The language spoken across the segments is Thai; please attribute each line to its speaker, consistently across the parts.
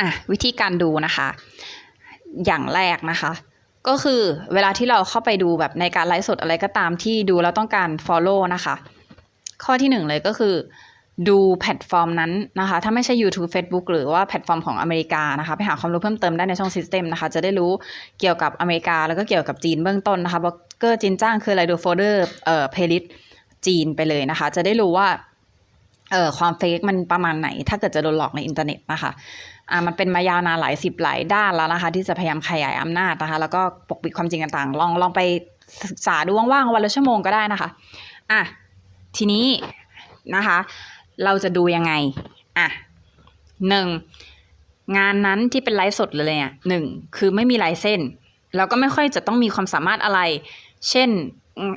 Speaker 1: อะวิธีการดูนะคะ อย่างแรกนะคะ ก็คือเวลาที่เราเข้าไปดูแบบในการไลฟ์สดอะไรก็ตามที่ดูแล้วต้องการ follow นะคะ ข้อที่หนึ่งเลยก็คือดูแพลตฟอร์มนั้นนะคะ ถ้าไม่ใช่ YouTube Facebook หรือว่าแพลตฟอร์มของอเมริกานะคะ ไปหาความรู้เพิ่มเติมได้ในช่อง System นะคะ จะได้รู้เกี่ยวกับอเมริกา แล้วก็เกี่ยวกับจีนเบื้องต้นนะคะบล็อกเกอร์จีนจ้างคืออะไรดูโฟลเดอร์เอ่อเพลย์จีนไปเลยนะคะ จะได้รู้ว่าเอ่อความเฟกมันประมาณไหน ถ้าเกิดจะโดนหลอกในอินเทอร์เน็ตนะคะ อ่ามันเป็นมายาวนานหลายสิบหลายด้านแล้วนะคะ ที่จะพยายามขยายอำนาจนะคะ แล้วก็ปกปิดความจริงต่างๆ ลองลองไปศึกษาดูว่างๆวันละชั่วโมงก็ได้นะคะอะทีนี้นะคะ เราจะดูยังไงอะหนึ่งงานนั้นที่เป็นไลฟ์สดเลยอะหนึ่งคือไม่มีลายเส้น แล้วก็ไม่ค่อยจะต้องมีความสามารถอะไร เช่น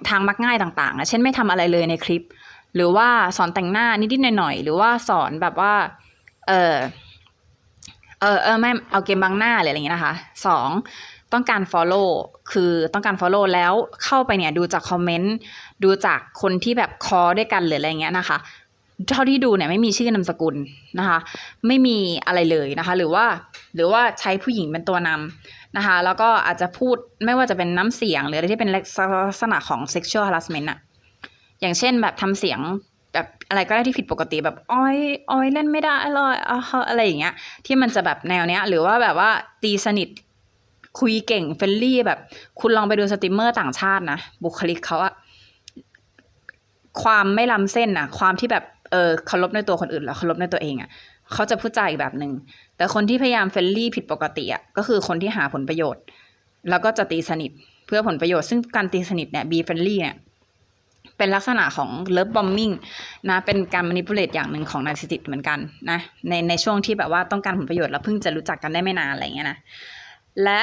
Speaker 1: ทางมักง่ายต่างๆอะเช่นไม่ทำอะไรเลยในคลิป หรือว่าสอนแต่งหน้านิดๆหน่อยๆหรือว่าสอนแบบว่า เออ เออเออไม่เอาเกมบังหน้าอะไรอย่างเงี้ยนะคะสองต้องการ follow คือต้องการ follow แล้วเข้าไปเนี่ยดูจากคอมเมนต์ดูจากคนที่แบบคอด้วยกันหรืออะไรเงี้ยนะคะ เท่าที่ดูเนี่ยไม่มีชื่อนามสกุลนะคะ ไม่มีอะไรเลยนะคะ หรือว่าหรือว่าใช้ผู้หญิงเป็นตัวนำนะคะ แล้วก็อาจจะพูดไม่ว่าจะเป็นน้ำเสียง หรืออะไรที่เป็นลักษณะของ sexual harassment อะอย่างเช่นแบบทำเสียง อะไรก็ได้ที่ผิดปกติแบบอ้อยอ้อยเล่นไม่ได้เลยอะอะไรอย่างเงี้ย ที่มันจะแบบแนวเนี้ย หรือว่าแบบว่าตีสนิทคุยเก่งเฟลลี่แบบ คุณลองไปดูสตรีมเมอร์ต่างชาตินะ บุคลิกเขาอะความไม่ล้ำเส้นอะความที่แบบเออเคารพในตัวคนอื่นแล้วเคารพในตัวเองอะเขาจะพูดจาอีกแบบหนึ่งแต่คนที่พยายามเฟลลี่ผิดปกติอะก็คือคนที่หาผลประโยชน์ แล้วก็จะตีสนิทเพื่อผลประโยชน์ซึ่งการตีสนิทเนี่ย be friendly เนี่ย เป็นลักษณะของ love bombing นะ เป็นการ manipulate อย่างหนึ่งของ narcissist เหมือนกันนะ ในในช่วงที่แบบว่าต้องการผลประโยชน์แล้วเพิ่งจะรู้จักกันได้ไม่นานอะไรอย่างเงี้ยนะ และ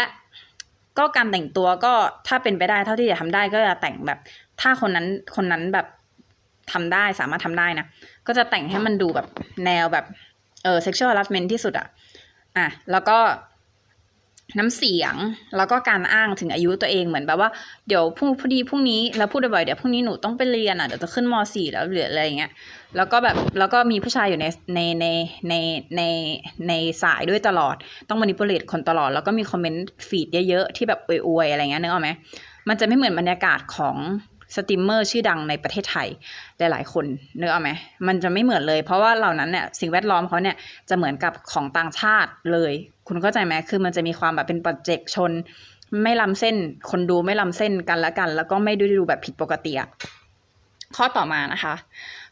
Speaker 1: ก็การแต่งตัวก็ถ้าเป็นไปได้เท่าที่จะทำได้ก็จะแต่งแบบ ถ้าคนนั้นคนนั้นแบบทำได้สามารถทำได้นะ ก็จะแต่งให้มันดูแบบแนวแบบเออ sexual harassment ที่สุดอะอะแล้วก็ น้ำเสียงแล้วก็การอ้างถึงอายุตัวเองเหมือนแบบว่าเดี๋ยวพรุ่งพอดีพรุ่งนี้แล้วพูดบ่อยๆเดี๋ยวพรุ่งนี้หนูต้องไปเรียนอะเดี๋ยวจะขึ้นม .4 แล้วหรืออะไรอย่างเงี้ยแล้วก็แบบแล้วก็มีผู้ชายอยู่ในในในในในในสายด้วยตลอด ต้องมานิ p u l a t e คนตลอด แล้วก็มีคอมเมนต์ฟีดเยอะๆที่แบบอวยๆอะไรเงี้ยนึกออกไหมมันจะไม่เหมือนบรรยากาศของ สตรีมเมอร์ชื่อดังในประเทศไทยหลาย ๆ คนนึกออกไหมมันจะไม่เหมือนเลย เพราะว่าเหล่านั้นเนี่ยสิ่งแวดล้อมเขาเนี่ยจะเหมือนกับของต่างชาติเลย คุณเข้าใจไหมคือมันจะมีความแบบเป็นปัจเจกชน ไม่ล้ำเส้น คนดูไม่ล้ำเส้นกันและกัน แล้วก็ไม่ด้ดูแบบผิดปกติอะข้อต่อมานะคะ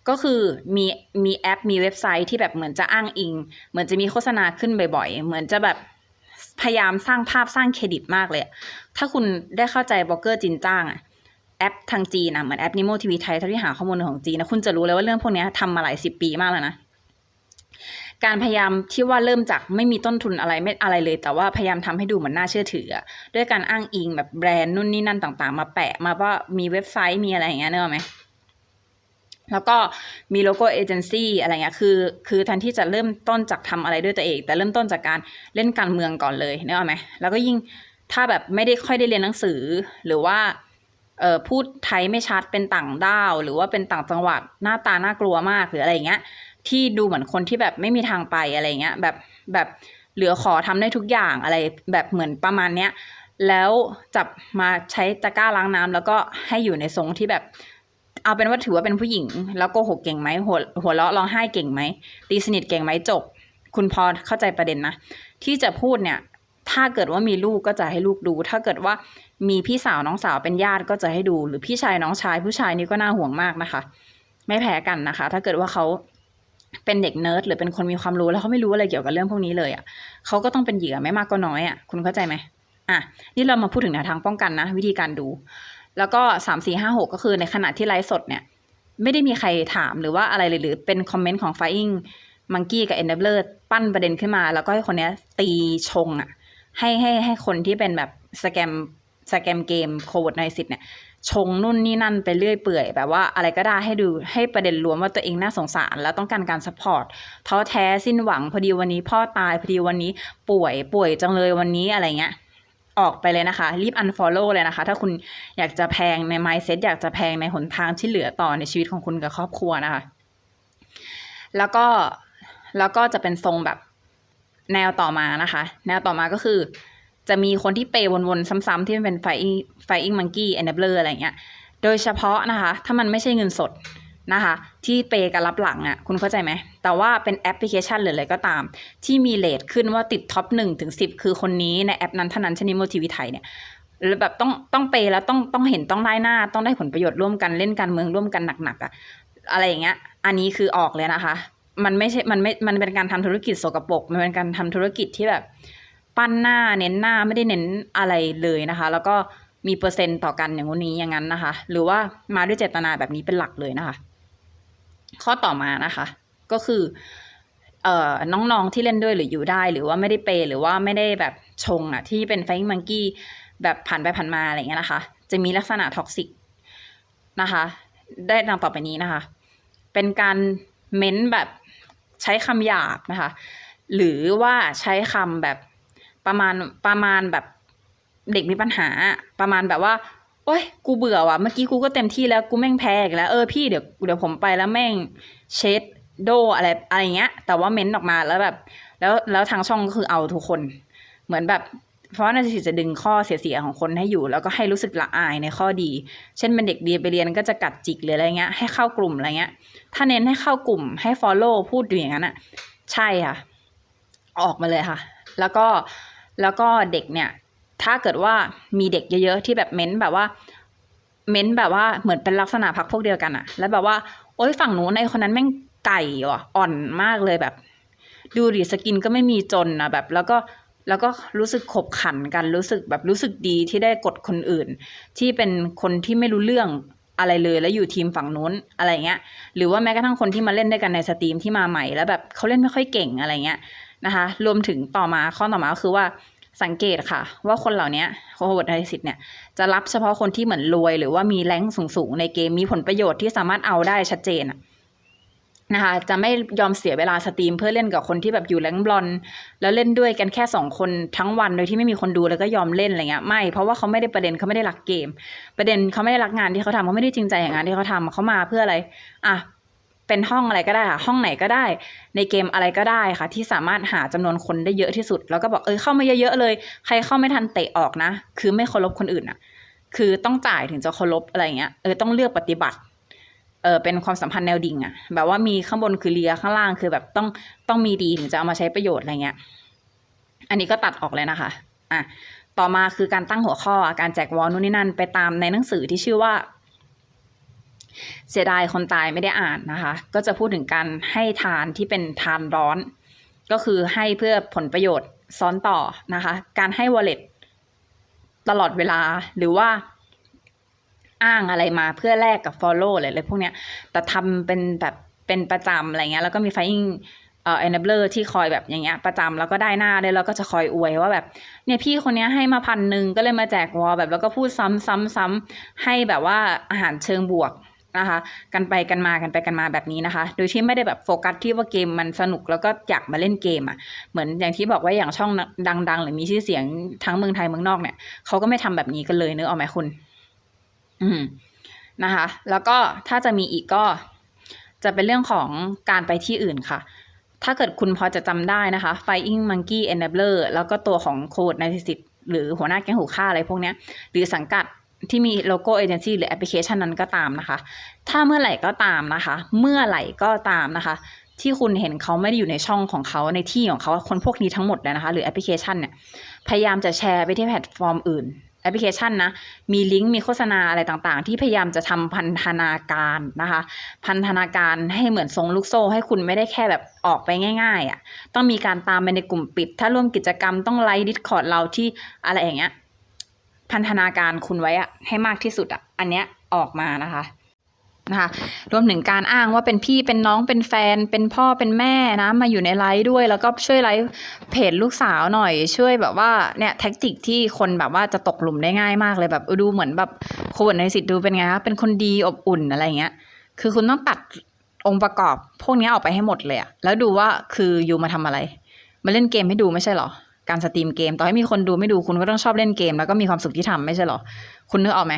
Speaker 1: ก็คือมีมีแอปมีเว็บไซต์ที่แบบเหมือนจะอ้างอิง เหมือนจะมีโฆษณาขึ้นบ่อย ๆ เหมือนจะแบบพยายามสร้างภาพสร้างเครดิตมากเลย ถ้าคุณได้เข้าใจบล็อกเกอร์จีนจ้างอะ แอปทางจีนอะเหมือนแอปนิโมทีวีไทยท่าที่หาข้อมูลของจีนนะคุณจะรู้เลยว่าเรื่องพวกนี้ทำมาหลายสิบปีมากแล้วนะการพยายามที่ว่าเริ่มจากไม่มีต้นทุนอะไรไม่อะไรเลย แต่ว่าพยายามทำให้ดูเหมือนน่าเชื่อถือ ด้วยการอ้างอิงแบบแบรนด์นู่นนี่นั่นต่างๆ มาแปะมาว่ามีเว็บไซต์มีอะไรอย่างเงี้ยเนอะไหมแล้วก็มีโลโก้เอเจนซี่อะไรเงี้ยคือคือแทนที่จะเริ่มต้นจากทำอะไรด้วยตัวเอง แต่เริ่มต้นจากการเล่นการเมืองก่อนเลยนึกออกไหมแล้วก็ยิ่งถ้าแบบไม่ได้ค่อยได้เรียนหนังสือหรือว่า เอ่อพูดไทยไม่ชัดเป็นต่างด้าว หรือว่าเป็นต่างจังหวัดหน้าตาน่ากลัวมากหรืออะไรเงี้ย ที่ดูเหมือนคนที่แบบไม่มีทางไปอะไรเงี้ยแบบแบบเหลือขอทำได้ทุกอย่างอะไรแบบเหมือนประมาณเนี้ยแล้วจับมาใช้ตะกร้าล้างน้ำแล้วก็ให้อยู่ในทรงที่แบบ เอาเป็นว่าถือว่าเป็นผู้หญิง แล้วโกหกเก่งไหมหัวหัวเราะร้องไห้เก่งไหมตีสนิทเก่งไหมจบ คุณพอเข้าใจประเด็นนะ ที่จะพูดเนี่ย ถ้าเกิดว่ามีลูกก็จะให้ลูกดู ถ้าเกิดว่า มีพี่สาวน้องสาวเป็นญาติก็จะให้ดู หรือพี่ชายน้องชายผู้ชายนี่ก็น่าห่วงมากนะคะ ไม่แพ้กันนะคะ ถ้าเกิดว่าเขาเป็นเด็กเนิร์ดหรือเป็นคนมีความรู้แล้วเขาไม่รู้อะไรเกี่ยวกับเรื่องพวกนี้เลยอะเขาก็ต้องเป็นเหยื่อไม่มากก็น้อยอะคุณเข้าใจไหมอะนี่เรามาพูดถึงแนวทางป้องกันนะ วิธีการดู แล้วก็สามสี่ห้าหกก็คือในขณะที่ไลฟ์สดเนี่ย ไม่ได้มีใครถามหรือว่าอะไรเลยหรือเป็นคอมเมนต์ของ Flying Monkey กับ Enabler ปั้นประเด็นขึ้นมา แล้วก็ให้คนเนี้ยตีชงอะให้ให้ให้คนที่เป็นแบบสแกม สแกมเกมโควิดในสิทธิ์เนี่ยชงนู่นนี่นั่นไปเรื่อยเปื่อย แบบว่าอะไรก็ได้ให้ดูให้ประเด็นรวมว่าตัวเองน่าสงสาร แล้วต้องการการสปอร์ตท้อแท้สิ้นหวังพอดีวันนี้พ่อตายพอดีวันนี้ป่วยป่วยจังเลยวันนี้อะไรเงี้ยออกไปเลยนะคะ รีบ unfollow เลยนะคะ ถ้าคุณอยากจะแพงใน mindset อยากจะแพงในหนทางที่เหลือต่อในชีวิตของคุณกับครอบครัวนะคะ แล้วก็แล้วก็จะเป็นทรงแบบแนวต่อมานะคะ แนวต่อมาก็คือ จะมีคนที่เปย์วนๆซ้ำๆที่มันเป็นไฟไฟอิงมังกี้แอนเบลอะไรเงี้ย โดยเฉพาะนะคะ ถ้ามันไม่ใช่เงินสดนะคะ ที่เปย์กันรับหลังอะ่ะ คุณเข้าใจไหม แต่ว่าเป็นแอปพลิเคชันหรืออะไรก็ตาม ที่มีเลทขึ้นว่าติดท็อปหนึ่งถึงสิบคือคนนี้ในแอปนั้นเท่านั้นชนิดโมทีวีไทยเนี่ยแล้วแบบต้องต้องเปย์แล้วต้องต้องเห็นต้องได้หน้า ต้องได้ผลประโยชน์ร่วมกันเล่นการเมืองร่วมกันหนักๆอะอะไรอย่างเงี้ย อันนี้คือออกเลยนะคะ มันไม่ใช่มันไม่มันเป็นการทำธุรกิจโสกปรกมันเป็นการทำธุรกิจที่แบบ ปั้นหน้าเน้นหน้าไม่ได้เน้นอะไรเลยนะคะ แล้วก็มีเปอร์เซ็นต์ต่อกันอย่างงี้อย่างนั้นนะคะ หรือว่ามาด้วยเจตนาแบบนี้เป็นหลักเลยนะคะ ข้อต่อมานะคะ ก็คือเอ่อน้องๆที่เล่นด้วยหรืออยู่ได้ หรือว่าไม่ได้เปหรือว่าไม่ได้แบบชงอะที่เป็นไฟมังกี้แบบผ่านไปผ่านมาอะไรเงี้ยนะคะ จะมีลักษณะท็อกซิกนะคะ ได้ดังต่อไปนี้นะคะ เป็นการเม้นแบบใช้คำหยาบนะคะ หรือว่าใช้คำแบบ ประมาณประมาณแบบเด็กมีปัญหา ประมาณแบบว่าโอ๊ยกูเบื่อว่ะเมื่อกี้กูก็เต็มที่แล้วกูแม่งแพ้อีกแล้วเออพี่เดี๋ยวเดี๋ยวผมไปแล้วแม่งเช็ดโดอะไรอะไรเงี้ย แต่ว่าเม้นออกมาแล้วแบบ แล้วแล้วทางช่องก็คือเอาทุกคน เหมือนแบบเพราะนาทีจะดึงข้อเสียๆของคนให้อยู่ แล้วก็ให้รู้สึกละอายในข้อดี เช่นเป็นเด็กดีไปเรียนก็จะกัดจิกหรืออะไรเงี้ยให้เข้ากลุ่มอะไรเงี้ย ถ้าเน้นให้เข้ากลุ่มให้ follow พูดอยู่อย่างนั้นอะใช่ค่ะ ออกมาเลยค่ะ แล้วก็ แล้วก็เด็กเนี่ยถ้าเกิดว่ามีเด็กเยอะๆที่แบบเม้นแบบว่า เม้นแบบว่าเหมือนเป็นลักษณะพักพวกเดียวกันอะแล้วแบบว่าโอ๊ยฝั่งนู้นไอ้คนนั้นแม่งไก่ว่ะอ่อนมากเลยแบบ ดูดิสกินก็ไม่มีจนนะแบบ แล้วก็แล้วก็รู้สึกขบขันกันรู้สึกแบบรู้สึกดีที่ได้กดคนอื่น ที่เป็นคนที่ไม่รู้เรื่องอะไรเลยแล้วอยู่ทีมฝั่งนู้นอะไรเงี้ย หรือว่าแม้กระทั่งคนที่มาเล่นด้วยกันในสตรีมที่มาใหม่แล้วแบบเขาเล่นไม่ค่อยเก่งอะไรเงี้ย นะคะ รวมถึงต่อมาข้อต่อมาก็คือว่าสังเกตค่ะ ว่าคนเหล่านี้โคโฮบทไทสิทธิ์เนี่ยจะรับเฉพาะคนที่เหมือนรวย หรือว่ามีแรงสูงๆในเกมมีผลประโยชน์ที่สามารถเอาได้ชัดเจนอะนะคะจะไม่ยอมเสียเวลาสตรีมเพื่อเล่นกับคนที่แบบอยู่แรงบอนแล้วเล่นด้วยกันแค่สองคนทั้งวันโดยที่ไม่มีคนดูแล้วก็ยอมเล่นอะไรเงี้ยไม่เพราะว่าเขาไม่ได้ประเด็นเขาไม่ได้รักเกม ประเด็นเขาไม่ได้รักงานที่เขาทำเขาไม่ได้จริงใจอย่างงานที่เขาทำเขามาเพื่ออะไรอะ เป็นห้องอะไรก็ได้ค่ะ ห้องไหนก็ได้ ในเกมอะไรก็ได้ค่ะ ที่สามารถหาจำนวนคนได้เยอะที่สุด แล้วก็บอกเออเข้ามาเยอะๆเลย ใครเข้าไม่ทันเตะออกนะ คือไม่เคารพคนอื่นอะ คือต้องจ่ายถึงจะเคารพอะไรเงี้ย เออต้องเลือกปฏิบัติ เออเป็นความสัมพันธ์แนวดิ่งอะแบบว่ามีข้างบนคือเลียข้างล่างคือแบบต้องต้องมีดีถึงจะเอามาใช้ประโยชน์อะไรเงี้ย อันนี้ก็ตัดออกเลยนะคะ อะ ต่อมาคือการตั้งหัวข้อการแจกวอลนู่นนี่นั่นไปตามในหนังสือที่ชื่อว่า เสียดายคนตายไม่ได้อ่านนะคะ ก็จะพูดถึงการให้ทานที่เป็นทานร้อน ก็คือให้เพื่อผลประโยชน์ซ้อนต่อนะคะ การให้ wallet ตตลอดเวลาหรือว่าอ้างอะไรมาเพื่อแลกกับ follow อะไรพวกเนี้ย แต่ทำเป็นแบบเป็นประจำอะไรเงี้ย แล้วก็มี fighting เอ่อ enabler ที่คอยแบบอย่างเงี้ยประจำแล้วก็ได้หน้าเลยแล้วก็จะคอยอวยว่าแบบเนี่ยพี่คนนี้ให้มาพันหนึ่งก็เลยมาแจกวอลแบบแล้วก็พูดซ้ำซ้ำซ้ำให้แบบว่าอาหารเชิงบวก นะคะ กันไปกันมากันไปกันมาแบบนี้นะคะ โดยที่ไม่ได้แบบโฟกัสที่ว่าเกมมันสนุกแล้วก็อยากมาเล่นเกมอะเหมือนอย่างที่บอกว่าอย่างช่องดัง ๆ หรือมีชื่อเสียงทั้งเมืองไทยเมืองนอกเนี่ยเขาก็ไม่ทำแบบนี้กันเลยเนื้อออกไหมคุณ อืมนะคะ แล้วก็ถ้าจะมีอีกก็จะเป็นเรื่องของการไปที่อื่นค่ะถ้าเกิดคุณพอจะจำได้นะคะ Flying Monkey Enabler แล้วก็ตัวของโคดในสิทธิ์หรือหัวหน้าแก๊งหูฆ่าอะไรพวกเนี้ยหรือสังกัด ที่มีโลโก้เอเจนซี่หรือแอปพลิเคชันนั้นก็ตามนะคะ ถ้าเมื่อไหร่ก็ตามนะคะ เมื่อไหร่ก็ตามนะคะ ที่คุณเห็นเขาไม่ได้อยู่ในช่องของเขาในที่ของเขาคนพวกนี้ทั้งหมดเลยนะคะ หรือแอปพลิเคชันเนี่ยพยายามจะแชร์ไปที่แพลตฟอร์มอื่นแอปพลิเคชันนะ มีลิงก์ มีโฆษณาอะไรต่างๆ ที่พยายามจะทำพันธนาการนะคะ พันธนาการให้เหมือนทรงลูกโซ่ ให้คุณไม่ได้แค่แบบออกไปง่าย ๆอะ่ะ ต้องมีการตามไปในกลุ่มปิด ถ้าร่วมกิจกรรมต้องไลค์ดิสคอร์ดเราที่อะไรอย่างเงี้ย พันธนาการคุณไว้อะให้มากที่สุดอะอันเนี้ยออกมานะคะนะคะรวมถึงการอ้างว่าเป็นพี่เป็นน้องเป็นแฟน เป็นพ่อเป็นแม่นะมาอยู่ในไลฟ์ด้วย แล้วก็ช่วยไลฟ์เพจลูกสาวหน่อย ช่วยแบบว่าเนี่ยแท็กติกที่คนแบบว่าจะตกหลุมได้ง่ายมากเลยแบบดูเหมือนแบบโคนในสิทธิ์ดูเป็นไงคะเป็นคนดีอบอุ่นอะไรเงี้ยคือคุณต้องตัดองค์ประกอบ พวกนี้ออกไปให้หมดเลยอะแล้วดูว่าคืออยู่มาทำอะไร มาเล่นเกมให้ดูไม่ใช่หรอ การสตรีมเกม ต่อให้มีคนดูไม่ดูคุณก็ต้องชอบเล่นเกม แล้วก็มีความสุขที่ทำไม่ใช่หรอ คุณนึกออกไหม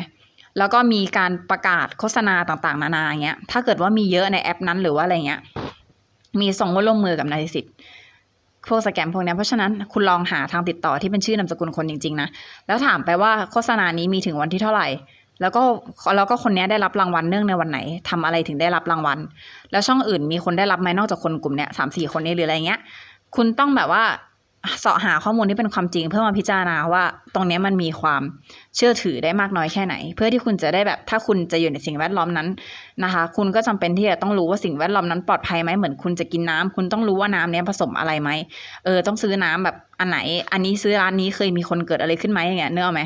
Speaker 1: แล้วก็มีการประกาศโฆษณาต่างๆ นานาอย่างเงี้ย ถ้าเกิดว่ามีเยอะในแอปนั้นหรือว่าอะไรเงี้ย มีส่งว่าร่วมมือกับนายสิทธิ์พวกสแกมพวกเนี้ยเพราะฉะนั้นคุณลองหาทางติดต่อที่เป็นชื่อนามสกุลคนจริง ๆ นะ แล้วถามไปว่าโฆษณานี้มีถึงวันที่เท่าไหร่ แล้วก็แล้วก็คนเนี้ยได้รับรางวัลเนื่องในวันไหนทำอะไรถึงได้รับรางวัล แล้วช่องอื่นมีคนได้รับไหมนอกจากคนกลุ่มเนี้ยสามสี่คนนี้หรืออะไรเงี้ย คุณต้องแบบว่า เสาะหาข้อมูลที่เป็นความจริง เพื่อมาพิจารณาว่าตรงนี้มันมีความเชื่อถือได้มากน้อยแค่ไหน เพื่อที่คุณจะได้แบบถ้าคุณจะอยู่ในสิ่งแวดล้อมนั้นนะคะ คุณก็จำเป็นที่จะต้องรู้ว่าสิ่งแวดล้อมนั้นปลอดภัยไหมเหมือนคุณจะกินน้ำคุณต้องรู้ว่าน้ำเนี้ยผสมอะไรไหมเออต้องซื้อน้ำแบบอันไหน อันนี้ซื้อร้านนี้เคยมีคนเกิดอะไรขึ้นไหมอย่างเงี้ยเนื้อไหม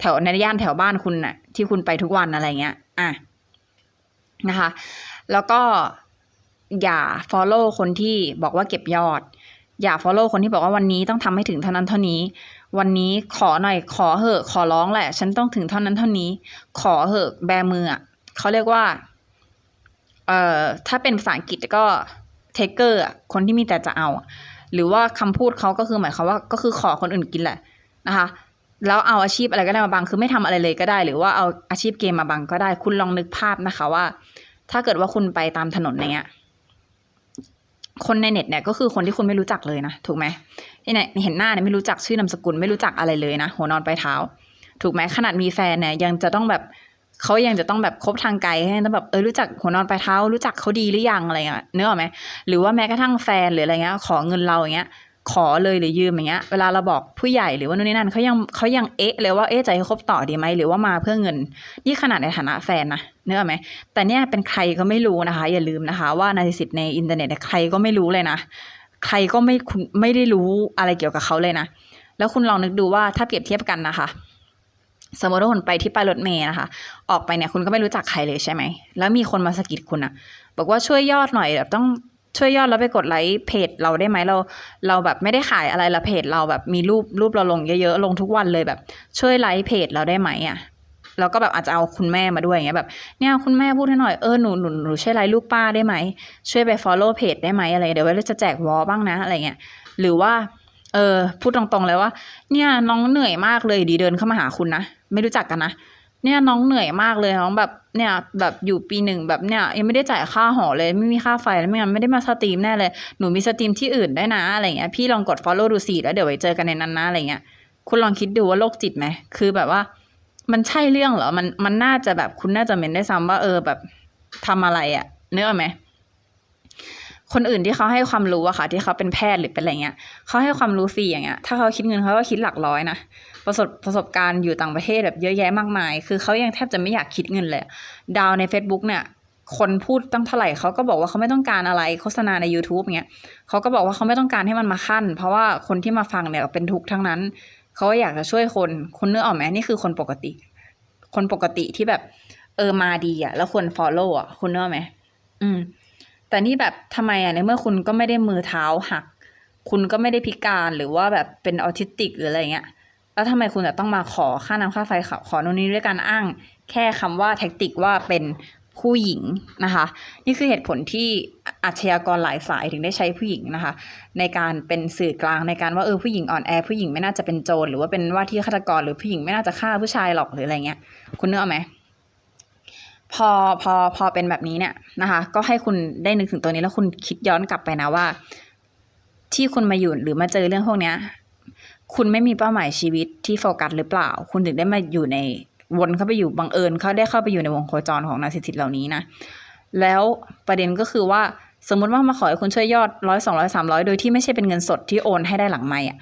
Speaker 1: แถวในย่านแถวบ้านคุณน่ะที่คุณไปทุกวันอะไรเงี้ยอะนะคะ แล้วก็อย่า follow คนที่บอกว่าเก็บยอด อย่า follow คนที่บอกว่าวันนี้ต้องทำให้ถึงเท่านั้นเท่านี้ วันนี้ขอหน่อยขอเหอะ ขอร้องแหละ ฉันต้องถึงเท่านั้นเท่านี้ ขอเหอะแบมืออะเขาเรียกว่า เอ่อถ้าเป็นภาษาอังกฤษก็ taker อะคนที่มีแต่จะเอา หรือว่าคำพูดเขาก็คือหมายความว่าก็คือขอคนอื่นกินแหละนะคะแล้วเอาอาชีพอะไรก็ได้มาบัง คือไม่ทำอะไรเลยก็ได้ หรือว่าเอาอาชีพเกมมาบังก็ได้ คุณลองนึกภาพนะคะว่า ถ้าเกิดว่าคุณไปตามถนนอย่างเงี้ย คนในเน็ตเนี่ยก็คือคนที่คุณไม่รู้จักเลยนะถูกไหมที่ไหนเห็นหน้าเนี่ยไม่รู้จักชื่อนามสกุลไม่รู้จักอะไรเลยนะ หัวนอนปลายเท้า ถูกไหมขนาดมีแฟนเนี่ยยังจะต้องแบบเขายังจะต้องแบบคบทางไกลให้ต้องแบบเออรู้จักหัวนอนปลายเท้า รู้จักเขาดีหรือยังอะไรเงี้ยเนื้อไหมหรือว่าแม้กระทั่งแฟนหรืออะไรเงี้ยขอเงินเราอย่างเงี้ย ขอเลยหรือยืมอย่างเงี้ยเวลาเราบอกผู้ใหญ่หรือว่านู่นนี่นั่นเขายังเขายังเอ๊ะเลยว่าเอ๊ะจะให้คบต่อดีไหมหรือว่ามาเพื่อเงินนี่ขนาดในฐานะแฟนนะเนื้อไหมแต่เนี่ยเป็นใครก็ไม่รู้นะคะ อย่าลืมนะคะว่านาฬิสิทธิ์ในอินเทอร์เน็ตเนี่ยใครก็ไม่รู้เลยนะใครก็ไม่คุณไม่ได้รู้อะไรเกี่ยวกับเขาเลยนะแล้วคุณลองนึกดูว่าถ้าเปรียบเทียบกันนะคะ สมมติว่าคุณไปที่ป้ายรถเมย์นะคะ ออกไปเนี่ยคุณก็ไม่รู้จักใครเลยใช่ไหมแล้วมีคนมาสะกิดคุณอะบอกว่าช่วยยอดหน่อยแบบต้อง ช่วยยอดแล้วไปกดไลค์เพจเราได้ไหมเรา เราแบบไม่ได้ขายอะไรละเพจเราแบบมีรูปรูปเราลงเยอะๆลงทุกวันเลยแบบ ช่วยไลค์เพจเราได้ไหมอะแล้วก็แบบอาจจะเอาคุณแม่มาด้วยอย่างเงี้ยแบบเนี่ยคุณแม่พูดให้หน่อยเออหนูหนูหนูช่วยไลค์ลูกป้าได้ไหมช่วยไป follow เพจได้ไหมอะไรเดี๋ยวไว้เราจะแจกวอลบ้างนะอะไรเงี้ยหรือว่าเออพูดตรงๆเลยว่า เนี่ยน้องเหนื่อยมากเลยดีเดินเข้ามาหาคุณนะไม่รู้จักกันนะ เนี่ยน้องเหนื่อยมากเลยน้องแบบเนี่ยแบบอยู่ปีหนึ่งแบบเนี่ยยังไม่ได้จ่ายค่าหอเลยไม่มีค่าไฟแล้วไม่งั้นไม่ได้มาสตรีมแน่เลยหนูมีสตรีมที่อื่นได้นะอะไรเงี้ยพี่ลองกด follow ดูสิแล้วเดี๋ยวไว้เจอกันในนั้นนะอะไรเงี้ยคุณลองคิดดูว่าโรคจิตไหมคือแบบว่า มันใช่เรื่องเหรอมันมันน่าจะแบบคุณน่าจะเมนได้ซ้ำว่าเออแบบทำอะไรอะเนื้อไหมคนอื่นที่เขาให้ความรู้อะค่ะ ที่เขาเป็นแพทย์หรือเป็นอะไรเงี้ยเขาให้ความรู้ฟรีอย่างเงี้ยถ้าเขาคิดเงินเขาก็คิดหลักร้อยนะ ประสบประสบการณ์อยู่ต่างประเทศแบบเยอะแยะมากมาย คือเขายังแทบจะไม่อยากคิดเงินเลย ดาวใน Facebook เนี่ยคนพูดตั้งเท่าไหร่เขาก็บอกว่าเขาไม่ต้องการอะไรโฆษณาใน YouTube เงี้ยเขาก็บอกว่าเขาไม่ต้องการให้มันมาขั้น เพราะว่าคนที่มาฟังเนี่ยเป็นทุกข์ทั้งนั้น เขาก็อยากจะช่วยคนคนเนื้อออกไหมนี่คือคนปกติ คนปกติที่แบบ เออมาดีอะแล้วควร follow อะคุณเนื้อไหมอืม แต่นี่แบบทำไมอะในเมื่อคุณก็ไม่ได้มือเท้าหัก คุณก็ไม่ได้พิการหรือว่าแบบเป็นออทิสติกหรืออะไรเงี้ย แล้วทำไมคุณจะต้องมาขอค่าน้ำค่าไฟขอขอโน่นนี่ด้วยการอ้าง แค่คำว่าแท็กติกว่าเป็นผู้หญิงนะคะ นี่คือเหตุผลที่อาชญากรหลายสายถึงได้ใช้ผู้หญิงนะคะ ในการเป็นสื่อกลางในการว่าเออผู้หญิงอ่อนแอผู้หญิงไม่น่าจะเป็นโจรหรือว่าเป็นว่าที่ฆาตกรหรือผู้หญิงไม่น่าจะฆ่าผู้ชายหรอกหรืออะไรเงี้ย คุณเนึกอไหมพอพอพอเป็นแบบนี้เนี่ยนะคะ ก็ให้คุณได้นึกถึงตัวนี้แล้วคุณคิดย้อนกลับไปนะว่า ที่คุณมาอยู่หรือมาเจอเรื่องพวกเนี้ย คุณไม่มีเป้าหมายชีวิตที่โฟกัสหรือเปล่า คุณถึงได้มาอยู่ในวนเข้าไปอยู่บังเอิญเขาได้เข้าไปอยู่ในวงโคจรของนาซิสติเหล่านี้นะ แล้วประเด็นก็คือว่าสมมติว่ามาขอให้คุณช่วยยอดร้อยสองร้อยสามร้อยโดยที่ไม่ใช่เป็นเงินสดที่โอนให้ได้หลังไม่อะ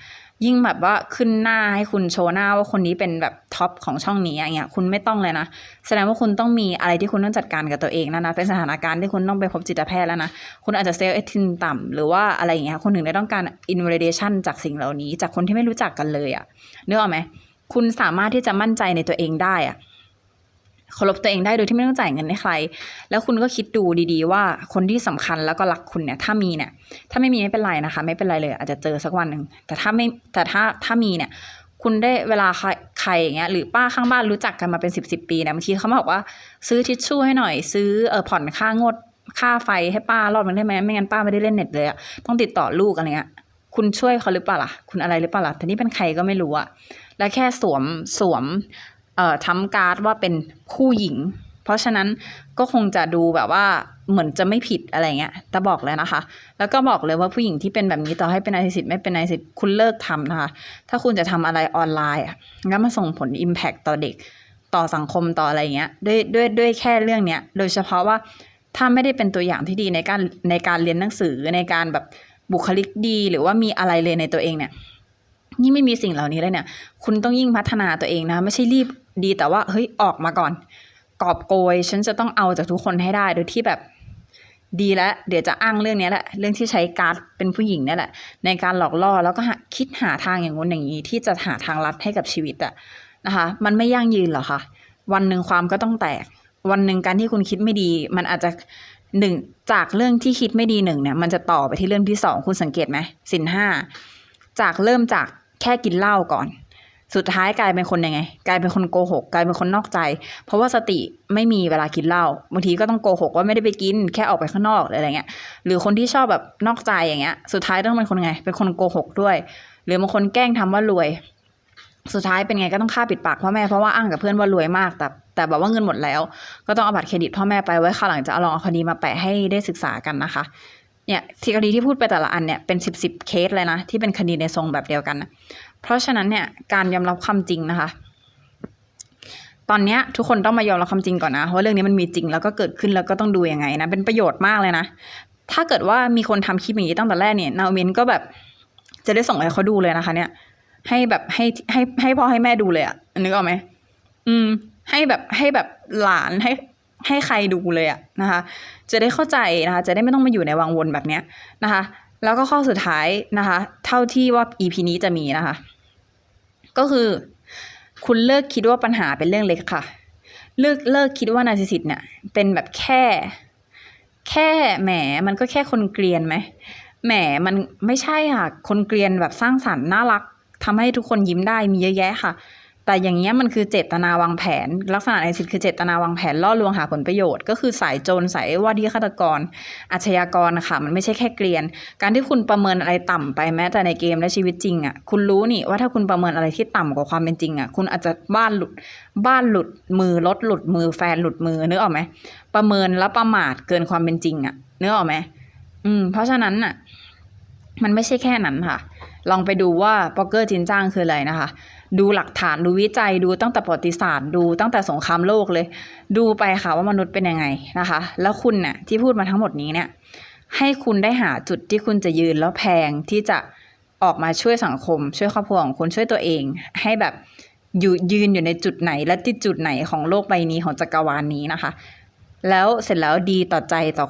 Speaker 1: ยิ่งแบบว่าขึ้นหน้าให้คุณโชว์หน้าว่าคนนี้เป็นแบบท็อปของช่องนี้อย่างเงี้ยคุณไม่ต้องเลยนะแสดงว่าคุณต้องมีอะไรที่คุณต้องจัดการกับตัวเองนะนะเป็นสถานการณ์ที่คุณต้องไปพบจิตแพทย์แล้วนะคุณอาจจะเซลล์เอทินต่ำหรือว่าอะไรอย่างเงี้ยคุณถึงได้ต้องการอินเวเดชันจากสิ่งเหล่านี้ จากคนที่ไม่รู้จักกันเลยอะนึกออกไหมคุณสามารถที่จะมั่นใจในตัวเองได้อะ เคารพตัวเองได้โดยที่ไม่ต้องจ่ายเงินให้ใคร แล้วคุณก็คิดดูดีๆ ว่าคนที่สำคัญแล้วก็รักคุณเนี่ย ถ้ามีเนี่ย ถ้าไม่มีไม่เป็นไรนะคะ ไม่เป็นไรเลย อาจจะเจอสักวันหนึ่งแต่ถ้าไม่แต่ถ้าถ้ามีเนี่ย คุณได้เวลาใครใครอย่างเงี้ยหรือป้าข้างบ้านรู้จักกันมาเป็นสิบสิบปีเนี่ยบางทีเขาบอกว่าซื้อทิชชู่ให้หน่อย ซื้อเออผ่อนค่างดค่าไฟให้ป้ารอบนึงได้ไหมไม่งั้นป้าไม่ได้เล่นเน็ตเลยอะต้องติดต่อลูกอะไรเงี้ยคุณช่วยเขาหรือเปล่าล่ะ คุณอะไรหรือเปล่าล่ะแต่นี่เป็นใครก็ไม่รู้อะแล้วแค่สวมสวม ทำการ์ดว่าเป็นผู้หญิง เพราะฉะนั้นก็คงจะดูแบบว่าเหมือนจะไม่ผิดอะไรเงี้ยแต่บอกเลยนะคะ แล้วก็บอกเลยว่าผู้หญิงที่เป็นแบบนี้ต่อให้เป็นนายสิทธิ์ไม่เป็นนายสิทธิ์คุณเลิกทำนะคะ ถ้าคุณจะทำอะไรออนไลน์อะงั้นมันส่งผล Impact ต่อเด็กต่อสังคมต่ออะไรเงี้ยด้วยด้วยด้วยแค่เรื่องเนี้ย โดยเฉพาะว่าถ้าไม่ได้เป็นตัวอย่างที่ดีในการในการเรียนหนังสือในการแบบบุคลิกดี หรือว่ามีอะไรเลยในตัวเองเนี่ย ยิ่งไม่มีสิ่งเหล่านี้เลยเนี่ย คุณต้องยิ่งพัฒนาตัวเองนะ ไม่ใช่รีบดีแต่ว่า เฮ้ย ออกมาก่อน กอบโกย ฉันจะต้องเอาจากทุกคนให้ได้ โดยที่แบบดีแล้ว เดี๋ยวจะอ้างเรื่องนี้แหละ เรื่องที่ใช้การ์ดเป็นผู้หญิงนี่แหละ ในการหลอกล่อ แล้วก็คิดหาทางอย่างงู้นอย่างนี้ ที่จะหาทางลัดให้กับชีวิตอะนะคะ มันไม่ยั่งยืนหรอกค่ะวันหนึ่งความก็ต้องแตก วันหนึ่งการที่คุณคิดไม่ดี มันอาจจะหนึ่งจากเรื่องที่คิดไม่ดีหนึ่งเนี่ย มันจะต่อไปที่เรื่องที่สองคุณสังเกตไหมสินห้าจากเริ่มจาก แค่กินเหล้าก่อน สุดท้ายกลายเป็นคนยังไง กลายเป็นคนโกหก กลายเป็นคนนอกใจ เพราะว่าสติไม่มีเวลากินเหล้าบางทีก็ต้องโกหกว่าไม่ได้ไปกินแค่ออกไปข้างนอกหรือะไรเงี้ยหรือคนที่ชอบแบบนอกใจอย่างเงี้ย สุดท้ายต้องเป็นคนไง เป็นคนโกหกด้วย หรือบางคนแกล้งทำว่ารวย สุดท้ายเป็นไงก็ต้องฆ่าปิดปากพ่อแม่เพราะว่าอ้างกับเพื่อนว่ารวยมากแต่แต่แบบว่าเงินหมดแล้ว ก็ต้องเอาบัตรเครดิตพ่อแม่ไปไว้คราวหลังจะเอาลองเอาคดีมาแปะให้ได้ศึกษากันนะคะ เนี่ยที่คดีที่พูดไปแต่ละอันเนี่ยเป็นสิบสิบเคสเลยนะที่เป็นคดีในทรงแบบเดียวกันนะเพราะฉะนั้นเนี่ยการยอมรับความจริงนะคะ ตอนเนี้ยทุกคนต้องมายอมรับความจริงก่อนนะว่าเรื่องนี้มันมีจริงแล้วก็เกิดขึ้นแล้วก็ต้องดูยังไงนะเป็นประโยชน์มากเลยนะ ถ้าเกิดว่ามีคนทำคลิปอย่างนี้ตั้งแต่แรกเนี่ยนาโอเมนก็แบบจะได้ส่งให้เขาดูเลยนะคะ เนี่ย ให้แบบให้ให้ให้พ่อให้แม่ดูเลยอะนึกออกไหมอืม ให้แบบให้แบบหลานให้ ให้ใครดูเลยอะนะคะ จะได้เข้าใจนะคะ จะได้ไม่ต้องมาอยู่ในวังวนแบบเนี้ยนะคะ แล้วก็ข้อสุดท้ายนะคะ เท่าที่ว่า EP นี้จะมีนะคะ ก็คือ คุณเลิกคิดว่าปัญหาเป็นเรื่องเล็กค่ะ เลิกเลิกคิดว่านาซิสิตเนี่ย เป็นแบบแค่ แค่แหมมันก็แค่คนเกลียนไหมแหมมันไม่ใช่ค่ะ คนเกลียนแบบสร้างสรรค์น่ารักทำให้ทุกคนยิ้มได้มีเยอะแยะค่ะ แต่อย่างเงี้ยมันคือเจตนาวางแผน ลักษณะในสิทธิ์คือเจตนาวางแผนล่อลวงหาผลประโยชน์ ก็คือสายโจรสายว่าที่ฆาตกร อาชญากรนะคะมันไม่ใช่แค่เกลียน การที่คุณประเมินอะไรต่ำไปแม้แต่ในเกมและชีวิตจริงอะคุณรู้นี่ว่าถ้าคุณประเมินอะไรที่ต่ำกว่าความเป็นจริงอะคุณอาจจะบ้านหลุดบ้านหลุดมือรถหลุดมือแฟนหลุดมือนึกออกไหมประเมินแล้วประมาทเกินความเป็นจริงอะนึกออกไหมอืม เพราะฉะนั้นอะมันไม่ใช่แค่นั้นค่ะ ลองไปดูว่าโป๊กเกอร์จินจ้างคืออะไรนะคะ ดูหลักฐานดูวิจัยดูตั้งแต่ประวัติศาสตร์ดูตั้งแต่สงครามโลกเลย ดูไปค่ะว่ามนุษย์เป็นยังไงนะคะ แล้วคุณเนี่ยที่พูดมาทั้งหมดนี้เนี่ย ให้คุณได้หาจุดที่คุณจะยืนแล้วแพงที่จะออกมาช่วยสังคม ช่วยครอบครัวของคุณช่วยตัวเอง ให้แบบอยู่ยืนอยู่ในจุดไหนและที่จุดไหนของโลกใบนี้ของจักรวาลนี้นะคะ แล้วเสร็จแล้วดีต่อใจต่อ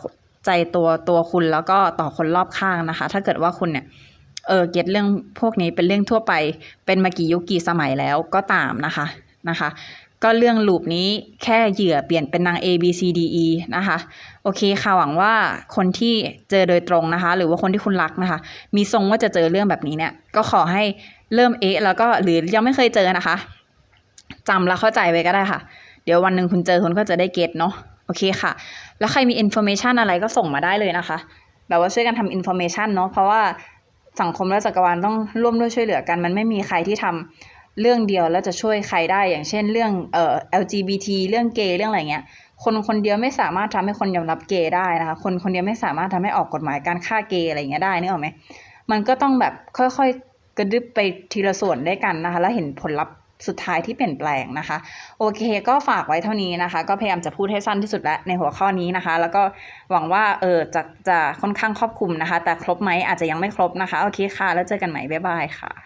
Speaker 1: ใจตัวตัวคุณแล้วก็ต่อคนรอบข้างนะคะ ถ้าเกิดว่าคุณเนี่ย เออเก็ตเรื่องพวกนี้เป็นเรื่องทั่วไป เป็นมากี่ยุคกี่สมัยแล้วก็ตามนะคะนะคะ ก็เรื่องลูปนี้แค่เหยื่อเปลี่ยนเป็นนาง A B C D E นะคะ โอเคค่ะหวังว่าคนที่เจอโดยตรงนะคะ หรือว่าคนที่คุณรักนะคะ มีทรงว่าจะเจอเรื่องแบบนี้เนี่ย ก็ขอให้เริ่มเอะแล้วก็หรือยังไม่เคยเจอนะคะจำแล้วเข้าใจไว้ก็ได้ค่ะ เดี๋ยววันหนึ่งคุณเจอคุณก็จะได้เก็ตเนาะโอเคค่ะ แล้วใครมีอินโฟเมชันอะไรก็ส่งมาได้เลยนะคะ แบบว่าช่วยกันทำอินโฟเมชันเนาะเพราะว่า สังคมและจักรวาลต้องร่วมด้วยช่วยเหลือกัน มันไม่มีใครที่ทำเรื่องเดียวแล้วจะช่วยใครได้อย่างเช่นเรื่องเอ่อ LGBT เรื่องเกย์เรื่องอะไรเงี้ยคนคนเดียวไม่สามารถทำให้คนยอมรับเกย์ได้นะคะคนคนเดียวไม่สามารถทำให้ออกกฎหมายการฆ่าเกย์อะไรเงี้ยได้นึกออกไหมมันก็ต้องแบบค่อยๆกระดึบไปทีละส่วนด้วยกันนะคะแล้วเห็นผลลัพธ์ สุดท้ายที่เปลี่ยนแปลงนะคะ โอเคก็ฝากไว้เท่านี้นะคะ ก็พยายามจะพูดให้สั้นที่สุดแล้วในหัวข้อนี้นะคะ แล้วก็หวังว่าเออจะจะค่อนข้างครอบคลุมนะคะ แต่ครบไหมอาจจะยังไม่ครบนะคะ โอเคค่ะ แล้วเจอกันใหม่บ๊ายบายค่ะ